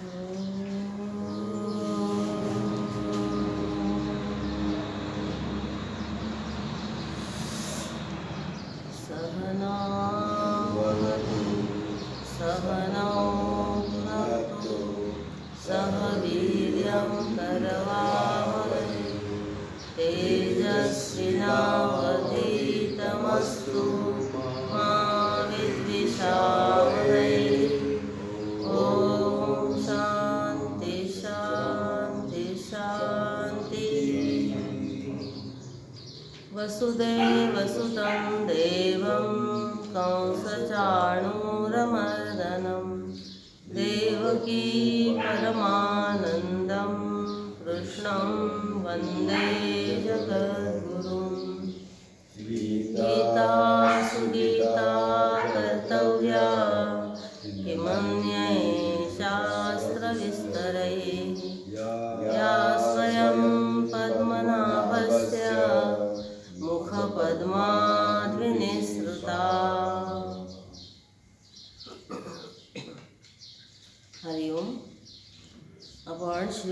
嗯。वसुदेवसुतं देवं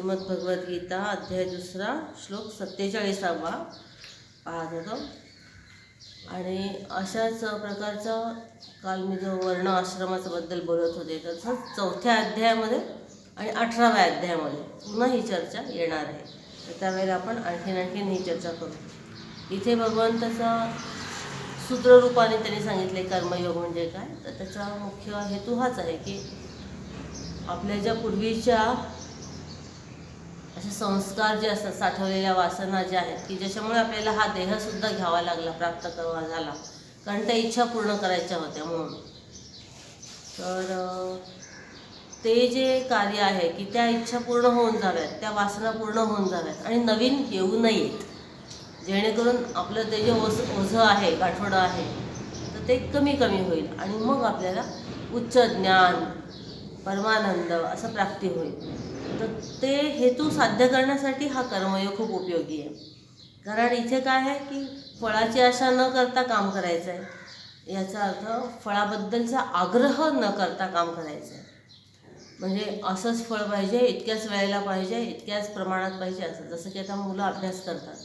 आपण श्रीमद भगवद्गीता अध्याय दुसरा श्लोक सत्तेचाळीसावा पाहत होतो. आणि अशाच प्रकारचा काल मी जो वर्ण आश्रमाच्याबद्दल बोलत होते तसंच चौथ्या अध्यायामध्ये आणि अठराव्या अध्यायामध्ये पुन्हा ही चर्चा येणार आहे. तर त्यावेळेला आपण आणखीन आणखीन ही चर्चा करू. इथे भगवंताचा सूत्ररूपाने त्यांनी सांगितले कर्मयोग म्हणजे काय? तर त्याचा मुख्य हेतू हाच आहे की आपल्या ज्या पूर्वीच्या असे संस्कार जे असतात साठवलेल्या वासना ज्या आहेत की ज्याच्यामुळे आपल्याला हा देहसुद्धा घ्यावा लागला प्राप्त करावा झाला. कारण त्या इच्छा पूर्ण करायच्या होत्या म्हणून. तर ते जे कार्य आहे की त्या इच्छा पूर्ण होऊन जाव्यात त्या वासना पूर्ण होऊन जाव्यात आणि नवीन येऊ नयेत. जेणेकरून आपलं ते जे ओझ ओझं आहे गाठोडं आहे तर ते कमी कमी होईल आणि मग आपल्याला उच्च ज्ञान परमानंद असं प्राप्ती होईल. तर ते हेतू साध्य करण्यासाठी हा कर्मयोग खूप उपयोगी आहे. कारण इथे काय आहे की फळाची आशा न करता काम करायचं आहे. याचा अर्थ फळाबद्दलचा आग्रह न करता काम करायचं आहे. म्हणजे असंच फळ पाहिजे इतक्याच वेळेला पाहिजे इतक्याच प्रमाणात पाहिजे असं. जसं की आता मुलं अभ्यास करतात.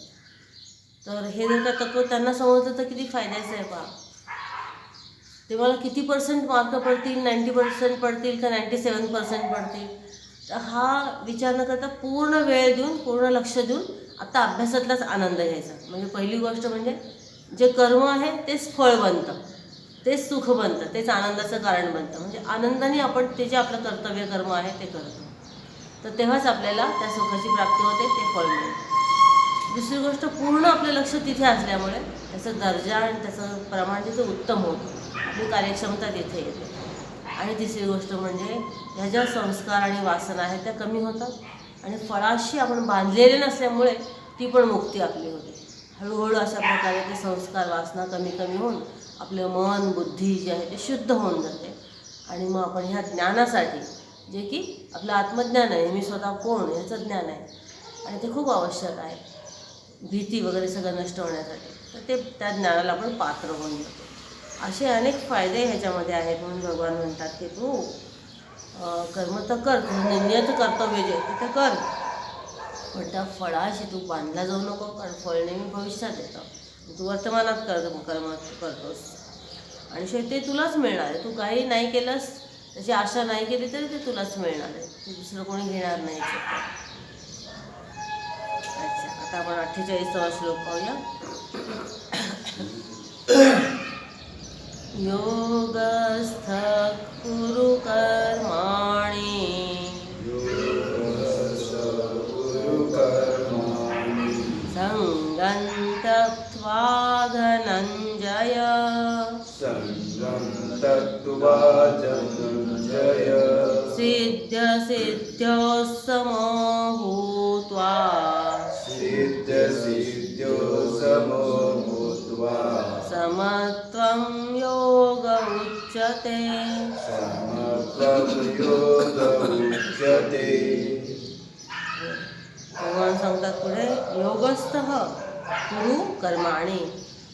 तर हे जर का तत्व त्यांना समजलं तर किती फायद्याचं आहे पहा ते मला किती पर्सेंट मार्क पडतील नाईंटी पर्सेंट पडतील का नाईंटी सेवन पर्सेंट पडतील? हा विचार न करता पूर्ण वेळ देऊन पूर्ण लक्ष देऊन आता अभ्यासातलाच आनंद घ्यायचा. म्हणजे पहिली गोष्ट म्हणजे जे कर्म आहे तेच फळ बनतं. तेच सुख बनतं तेच आनंदाचं कारण बनतं. म्हणजे आनंदाने आपण ते जे आपलं कर्तव्य कर्म आहे ते करतो. तर तेव्हाच आपल्याला त्या सुखाची प्राप्ती होते ते फळ मिळते. दुसरी गोष्ट पूर्ण आपलं लक्ष तिथे असल्यामुळे त्याचा दर्जा आणि त्याचं प्रमाण तिथे उत्तम होतं. आपली कार्यक्षमता तिथे येते. आणि तिसरी गोष्ट म्हणजे ह्या ज्या संस्कार आणि वासना आहेत त्या कमी होतात. आणि फळाशी आपण बांधलेले नसल्यामुळे ती पण मुक्ती आपली होते. हळूहळू अशा प्रकारे ते संस्कार वासना कमी कमी होऊन आपलं मन बुद्धी जी आहे ते शुद्ध होऊन जाते. आणि मग आपण ह्या ज्ञानासाठी जे की आपलं आत्मज्ञान आहे मी स्वतः कोण ह्याचं ज्ञान आहे. आणि ते खूप आवश्यक आहे. भीती वगैरे सगळं नष्ट होण्यासाठी. तर ते त्या ज्ञानाला आपण पात्र होऊन जातो. असे अनेक फायदे ह्याच्यामध्ये आहेत म्हणून भगवान म्हणतात की तू कर्म तर कर तुझं नियत कर्तव्य जे ते तर कर. पण त्या फळाशी तू बांधला जाऊ नको कारण फळ नेहमी भविष्यात येतं. तू वर्तमानात कर कर्म करतोस. आणि शेवटी ते तुलाच मिळणार आहे. तू काही नाही केलंस त्याची आशा नाही केली तरी ते तुलाच मिळणार आहे. तू दुसरं कोणी घेणार नाही अच्छा आता आपण अठ्ठेचाळीसावा श्लोक पाहूया. योगस्थ कुरु सिद्ध जय सिद्ध्यसिद्ध्यो समो सिद्ध सिद्ध्यसिद्ध्यो समो भूत्वा समत्वं योग उच्यते। समत्वं योग उच्यते भगवान सांगतात पुढे योगस्थ गुरु कर्माणी।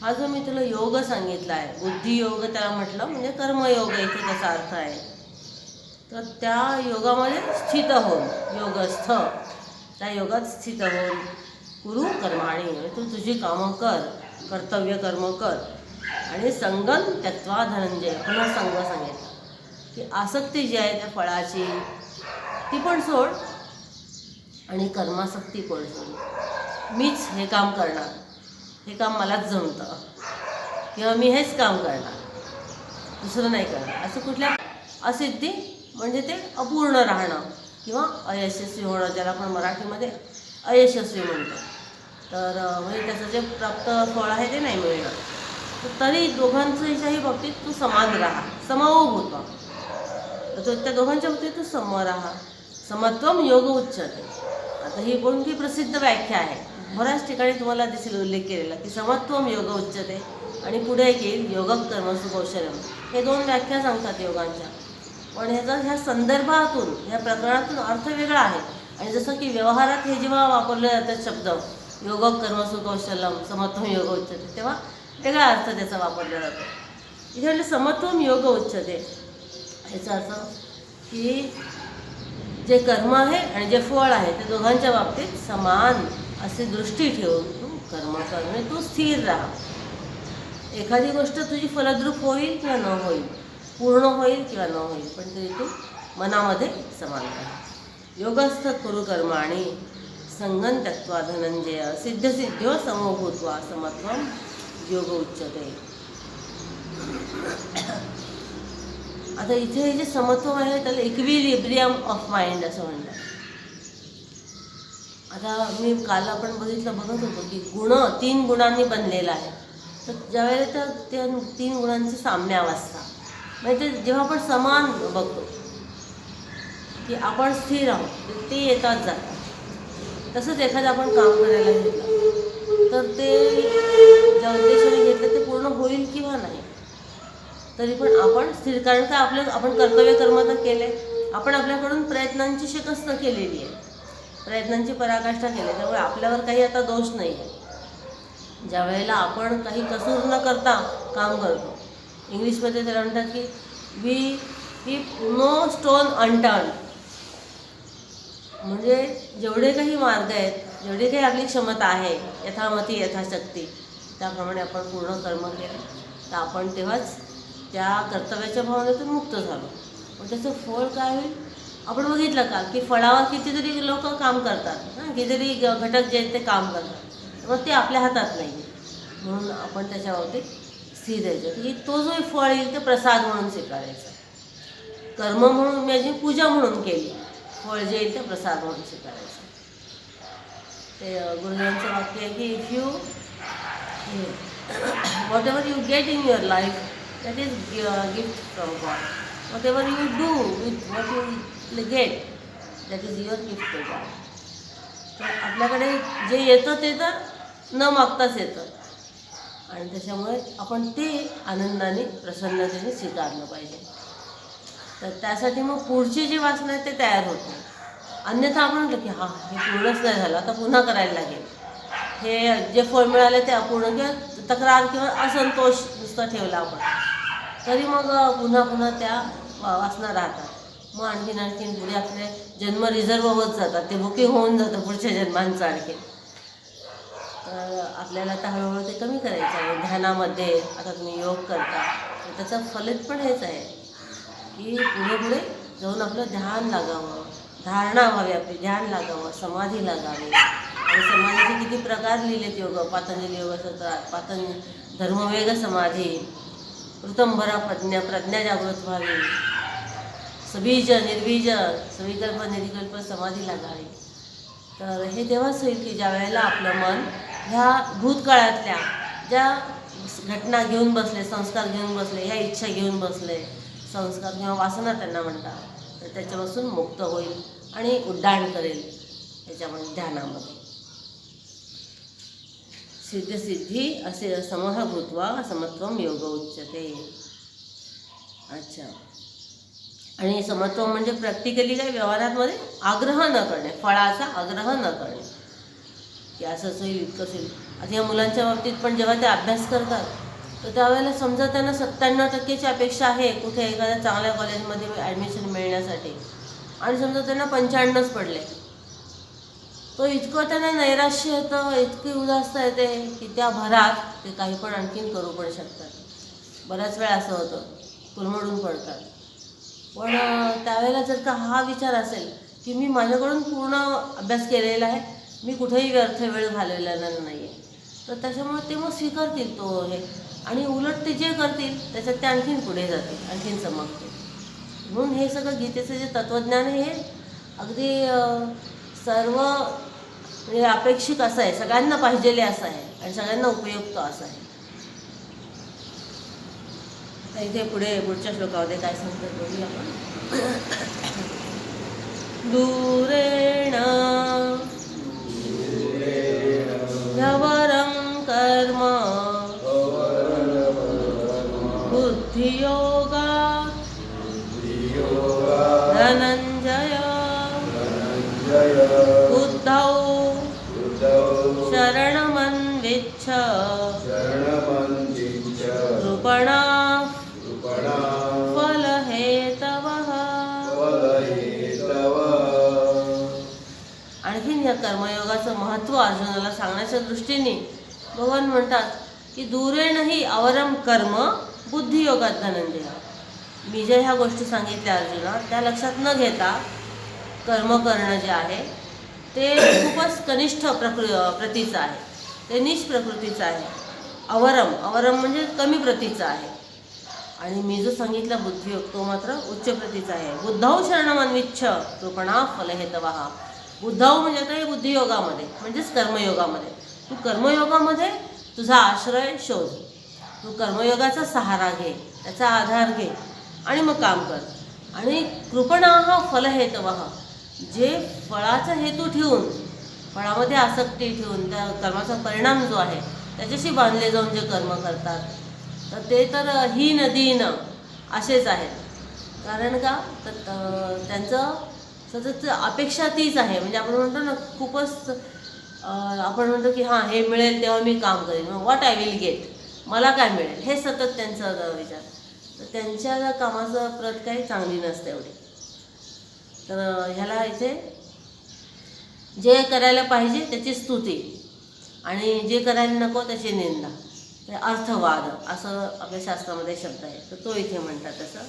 हा जो मी तुला योग सांगितला आहे. बुद्धियोग त्याला म्हटलं म्हणजे कर्मयोग इथे त्याचा अर्थ आहे. तर त्या योगामध्ये स्थित होऊन योगस्थ त्या योगात स्थित होऊन कुरु कर्माणी म्हणजे तू तुझी कामं कर कर्तव्य कर्म कर. आणि संगम त्यक्त्वा धनंजय पुन्हा संग सांगितला. की आसक्ती जी आहे त्या फळाची ती पण सोड. आणि कर्मासक्ती पण सोड? मीच हे काम करणार. हे काम मलाच जमतं. किंवा मी हेच काम करणार. दुसरं नाही करणार. असं कुठल्या असिद्धी म्हणजे ते अपूर्ण राहणं किंवा अयशस्वी होणं ज्याला आपण मराठीमध्ये अयशस्वी म्हणतो. तर म्हणजे त्याचं जे प्राप्त फळ आहे ते नाही मिळणार. तर तरी दोघांच्याही बाबतीत तू समान राहा. समावोग होतो. तर तो त्या दोघांच्या बाबतीत तू सम राहा. समत्वम योग उच्चते आता ही कोणती प्रसिद्ध व्याख्या आहे? बऱ्याच ठिकाणी तुम्हाला दिसेल उल्लेख केलेला की समत्वम योग उच्चते आणि पुढे एक येईल योग कर्मसु कौशल्यम हे दोन व्याख्या सांगतात योगांच्या. पण ह्याचा ह्या संदर्भातून ह्या प्रकरणातून अर्थ वेगळा आहे. आणि जसं की व्यवहारात हे जेव्हा वापरले जातात शब्द योग कर्मसु कौशल्यम समत्वम योग उच्चते तेव्हा वेगळा अर्थ त्याचा वापरला जातो. इथे म्हणजे समत्वम योग उच्चते. ह्याचा अर्थ की जे कर्म आहे आणि जे फळ आहे ते दोघांच्या बाबतीत समान. अशी दृष्टी ठेवून तू कर्म करणे तू स्थिर राहा. एखादी गोष्ट तुझी फलद्रूप होईल किंवा न होईल पूर्ण होईल किंवा न होईल पण तरी तू मनामध्ये समान राहा. योगस्थ कुरु कर्म आणि संगन तत्वा धनंजय सिद्ध सिद्ध्यो समभूत्वा समत्व योग उच्चते आता इथे हे जे समत्व आहे त्याला इक्विलिब्रियम ऑफ माइंड असं म्हणतात. आता मी काल आपण बघितलं बघत होतो की गुण तीन गुणांनी बनलेला आहे. तर ज्यावेळेला त्या त्या तीन गुणांची साम्यावस्था म्हणजे ते जेव्हा आपण समान बघतो की आपण स्थिर आहोत ते येतात जातात. तसंच एखादं आपण काम करायला घेतलं तर ते ज्या उद्देशाने घेतलं ते पूर्ण होईल किंवा नाही. तरी पण आपण स्थिर कारण का आपलं आपण कर्तव्य कर्म तर केले आपण आपल्याकडून प्रयत्नांची शिकस्त केलेली आहे. प्रयत्नांची पराकाष्ठा केली. त्यामुळे आपल्यावर काही आता दोष नाही आहे. ज्या वेळेला आपण काही कसूर न करता काम करतो. इंग्लिशमध्ये त्याला म्हणतात की we we no stone unturned म्हणजे जेवढे काही मार्ग आहेत जेवढी काही आपली क्षमता आहे यथामती यथाशक्ती त्याप्रमाणे आपण पूर्ण कर्म केलं. तर आपण तेव्हाच त्या कर्तव्याच्या भावनेतून मुक्त झालो. पण त्याचं फळ काय होईल? आपण बघितलं का की फळावर कितीतरी लोक काम करतात हां कितीतरी घटक जे आहेत ते काम करतात. मग ते आपल्या हातात नाही. आहे म्हणून आपण त्याच्यावरती स्थिर द्यायचं की तो जो फळ येईल ते प्रसाद म्हणून स्वीकारायचा. कर्म म्हणून माझी पूजा म्हणून केली. फळ जे येईल ते प्रसाद म्हणून स्वीकारायचं. ते अ, गुरुजींचं वाक्य आहे की if you whatever you get in your life that is gift from God whatever you do do with you you get that is gift to God. तर आपल्याकडे जे येतं ते तर न मागताच येतं. आणि त्याच्यामुळे आपण ते आनंदाने प्रसन्नतेने स्वीकारलं पाहिजे. तर त्यासाठी मग पुढची जी वासना आहे ते तयार होते अन्यथा आपण म्हटलं की हां हे पूर्णच नाही झालं आता पुन्हा करायला लागेल. हे जे फळ मिळाले ते अपूर्ण किंवा तक्रार किंवा असंतोष नुसता ठेवला आपण. तरी मग पुन्हा पुन्हा त्या वा- वासना राहतात. मग आणखीन आणखीन पुढे आपले जन्म रिझर्व होत जातात. ते बुकिंग होऊन जातं पुढच्या जन्मांचं आणखीन तर आपल्याला आता हळूहळू ते कमी करायचं आहे. ध्यानामध्ये आता तुम्ही योग करता तर त्याचं फलित पण हेच आहे की पुढे पुढे जाऊन आपलं ध्यान लागावं. धारणा व्हावी आपली ध्यान लागावं समाधी लागावी. आणि समाधीचे किती प्रकार लिहिलेत योग पातंजली योगसूत्रात पातंज धर्मवेग समाधी ऋतंभरा प्रज्ञा प्रज्ञा जागृत व्हावी. सबीज निर्बीज सविकल्प निर्विकल्प समाधी लागावी. तर हे तेव्हाच होईल की ज्या वेळेला आपलं मन ह्या भूतकाळातल्या ज्या घटना घेऊन बसले संस्कार घेऊन बसले ह्या इच्छा घेऊन बसले संस्कार किंवा वासना त्यांना म्हणतात तर त्याच्यापासून मुक्त होईल आणि उड्डाण करेल त्याच्यामध्ये ध्यानामध्ये. सिद्धसिद्धी असे समह भूत्वा समत्व योग उच्चते अच्छा. आणि समत्व म्हणजे प्रॅक्टिकली काय व्यवहारामध्ये? आग्रह न करणे फळाचा आग्रह न करणे. की असंच होईल इतकंच होईल आता या मुलांच्या बाबतीत पण जेव्हा ते अभ्यास करतात तर त्यावेळेला समजा त्यांना सत्त्याण्णव टक्केची अपेक्षा आहे कुठे एखाद्या चांगल्या कॉलेजमध्ये ॲडमिशन मिळण्यासाठी. आणि समजा त्यांना पंच्याण्णवच पडले. तो इतकं त्यांना नैराश्य येतं इतकी उदासता येते की त्या भरात ते काही पण आणखीन करू पण शकतात. बऱ्याच वेळा असं होतं कुलमडून पडतात. पण त्यावेळेला जर का हा विचार असेल की मी माझ्याकडून पूर्ण अभ्यास केलेला आहे मी कुठेही व्यर्थ वेळ घालवलेला नाही आहे तर त्याच्यामुळे ते मग स्वीकारतील तो हे. आणि उलट ते जे करतील त्याच्यात ते आणखीन पुढे जातील आणखीन चमकतील. म्हणून हे सगळं गीतेचं जे तत्त्वज्ञान हे अगदी सर्व म्हणजे अपेक्षित असं आहे. सगळ्यांना पाहिजेले असं आहे. आणि सगळ्यांना उपयुक्त असं आहे. आता इथे पुढे पुढच्या श्लोकामध्ये काय सांगतात बघूया आपण. दूरेण ह्यवरं कर्म. बुद्धियो कर्मयोगाचं महत्त्व अर्जुनाला सांगण्याच्या दृष्टीने भगवान म्हणतात की दूरेणही अवरम कर्म बुद्धियोगात धनंजय. मी ज्या ह्या गोष्टी सांगितल्या अर्जुना त्या लक्षात न घेता कर्म करणं जे आहे ते खूपच कनिष्ठ प्रकृ प्रतीचं आहे. ते निष्प्रकृतीचं आहे. अवरम अवरम म्हणजे कमी प्रतीचं आहे. आणि मी जो सांगितला बुद्धियोग तो मात्र उच्च प्रतीचा आहे. बुद्धौ शरणमन्विच्छ कृपणा फलहेतवहा बुद्धौ म्हणजे आता बुद्धियोगामध्ये म्हणजेच कर्मयोगामध्ये. तू कर्मयोगामध्ये तुझा आश्रय शोध. तू कर्मयोगाचा सहारा घे त्याचा आधार घे आणि मग काम कर. आणि कृपणा हा फलहेतवहा जे फळाचा हेतू ठेवून फळामध्ये आसक्ती ठेवून त्या कर्माचा परिणाम जो आहे त्याच्याशी बांधले जाऊन जे कर्म करतात तर ते तर ही दीन असेच आहेत. कारण का? तर त्यांचं सतत अपेक्षा तीच आहे. म्हणजे आपण म्हणतो ना खूपच आपण म्हणतो की हां हे मिळेल तेव्हा मी काम करेन. मग व्हॉट आय विल गेट मला काय मिळेल? हे सतत त्यांचा विचार. तर त्यांच्या कामाचं प्रत काही चांगली नसते एवढी. तर ह्याला इथे जे करायला पाहिजे त्याची स्तुती. आणि जे करायला नको त्याची निंदा. ते अर्थवाद असं आपल्या शास्त्रामध्ये शब्द आहे. तर तो इथे म्हणतात तसं.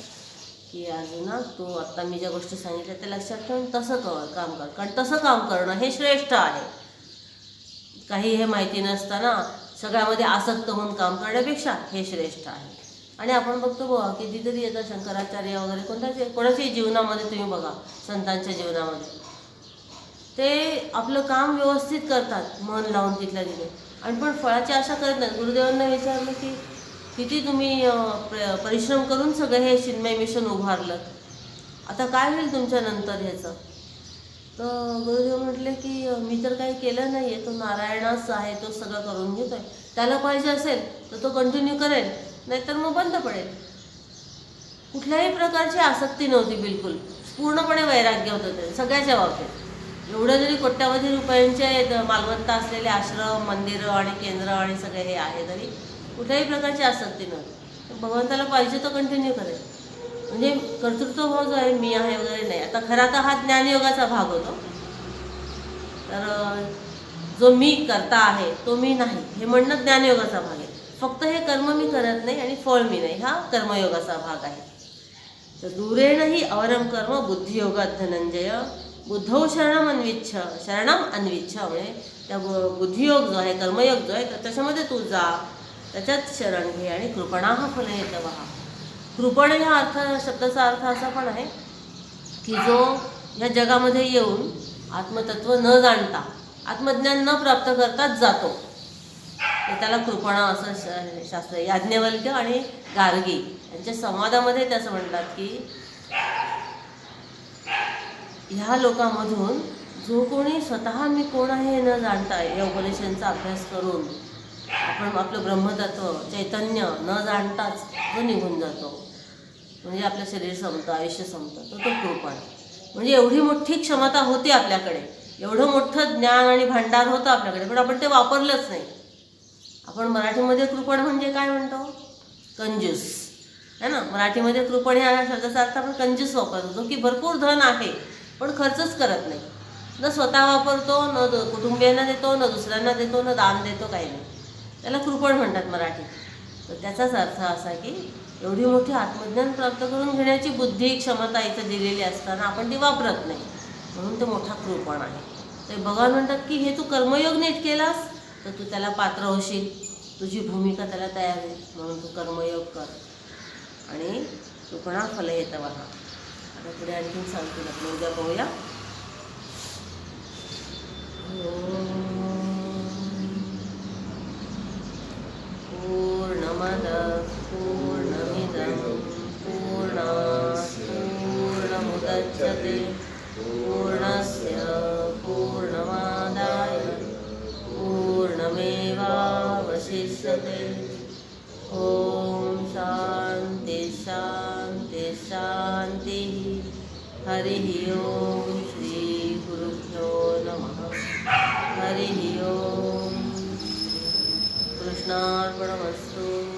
की अजून तू आत्ता मी ज्या गोष्टी सांगितल्या त्या लक्षात ठेवून तसं कर काम कर. कारण तसं काम करणं हे श्रेष्ठ आहे. काही हे माहिती नसताना सगळ्यामध्ये आसक्त होऊन काम करण्यापेक्षा हे श्रेष्ठ आहे. आणि आपण बघतो बघा कितीतरी येतात शंकराचार्य वगैरे कोणत्याच कोणाच्याही जीवनामध्ये तुम्ही बघा संतांच्या जीवनामध्ये. ते आपलं काम व्यवस्थित करतात मन लावून तिथल्या तिथे. आणि पण फळाची आशा करत नाही गुरुदेवांना विचारलं की किती तुम्ही प्र- परिश्रम करून सगळं हे चिन्मय मिशन उभारलं. आता काय होईल तुमच्यानंतर ह्याचं? तर गुरुदेव म्हटले की मी तर काही केलं नाही आहे तो नारायणाच आहे तो सगळं करून घेतो आहे त्याला पाहिजे असेल तर तो कंटिन्यू करेल नाहीतर मग बंद पडेल. कुठल्याही प्रकारची आसक्ती नव्हती बिलकुल. पूर्णपणे वैराग्य होतं ते सगळ्याच्या बाबतीत. एवढं जरी कोट्यावधी रुपयांचे मालमत्ता असलेले आश्रम मंदिरं आणि केंद्र आणि सगळे हे आहे तरी कुठल्याही प्रकारची आसक्ती नव्हती भगवंताला पाहिजे तो कंटिन्यू करेल. म्हणजे कर्तृत्व भाव जो आहे मी आहे वगैरे नाही. आता खरा तर हा ज्ञानयोगाचा भाग होतो. तर जो मी करता आहे तो मी नाही. हे म्हणणं ज्ञानयोगाचा भाग आहे. फक्त हे कर्म मी करत नाही आणि फळ मी नाही. हा कर्मयोगाचा भाग आहे. तर दूरेणही अवरम कर्म बुद्धियोगात धनंजय. बुद्धौ शरणम अन्विच्छ शरणम अन्विच्छ. म्हणजे त्या बुद्धियोग जो आहे कर्मयोग जो आहे तर त्याच्यामध्ये तू जा. त्याच्यात शरण घे आणि कृपणा हा फल येतं वहा कृपण ह्या अर्थ शब्दाचा अर्थ असा पण आहे की जो ह्या जगामध्ये येऊन आत्मतत्व न जाणता आत्मज्ञान न प्राप्त करताच जातो. त्याला कृपणा असं श- शास्त्र याज्ञवल्क्य आणि गार्गी यांच्या संवादामध्ये ते असं म्हणतात की ह्या लोकांमधून जो कोणी स्वतः मी कोण आहे हे न जाणता या उपदेशांचा अभ्यास करून आपण आपलं ब्रह्मतत्व चैतन्य न जाणताच तो निघून जातो. म्हणजे आपलं शरीर संपतं आयुष्य संपतं तर तो कृपण म्हणजे एवढी मोठी क्षमता होती आपल्याकडे. एवढं मोठं ज्ञान आणि भांडार होतं आपल्याकडे पण आपण ते वापरलंच नाही. आपण मराठीमध्ये कृपण म्हणजे काय म्हणतो? कंजूस. है ना? मराठीमध्ये कृपण ह्या शब्दाचा अर्थ आपण कंजूस वापरतो की भरपूर धन आहे पण खर्चच करत नाही. न स्वतः वापरतो न कुटुंबियांना देतो न दुसऱ्यांना देतो न दान देतो काही नाही. त्याला कृपण म्हणतात मराठीत तर त्याचाच अर्थ असा की एवढी मोठी आत्मज्ञान प्राप्त करून घेण्याची बुद्धी क्षमता इथं दिलेली असताना आपण ती वापरत नाही. म्हणून तो मोठा कृपण आहे. ते भगवान म्हणतात की हे तू कर्मयोग नीट केलास तर तू त्याला पात्र होशील. तुझी भूमिका त्याला तयार होईल. म्हणून तू कर्मयोग कर. आणि कृपणा फल येतं बघा. आता पुढे आणखीन सांगतील आपण उद्या पाहूया. शान्तिः। हरिः श्री गुरुभ्यो नमः। हरिः ओम। कृष्णार्पणमस्तु।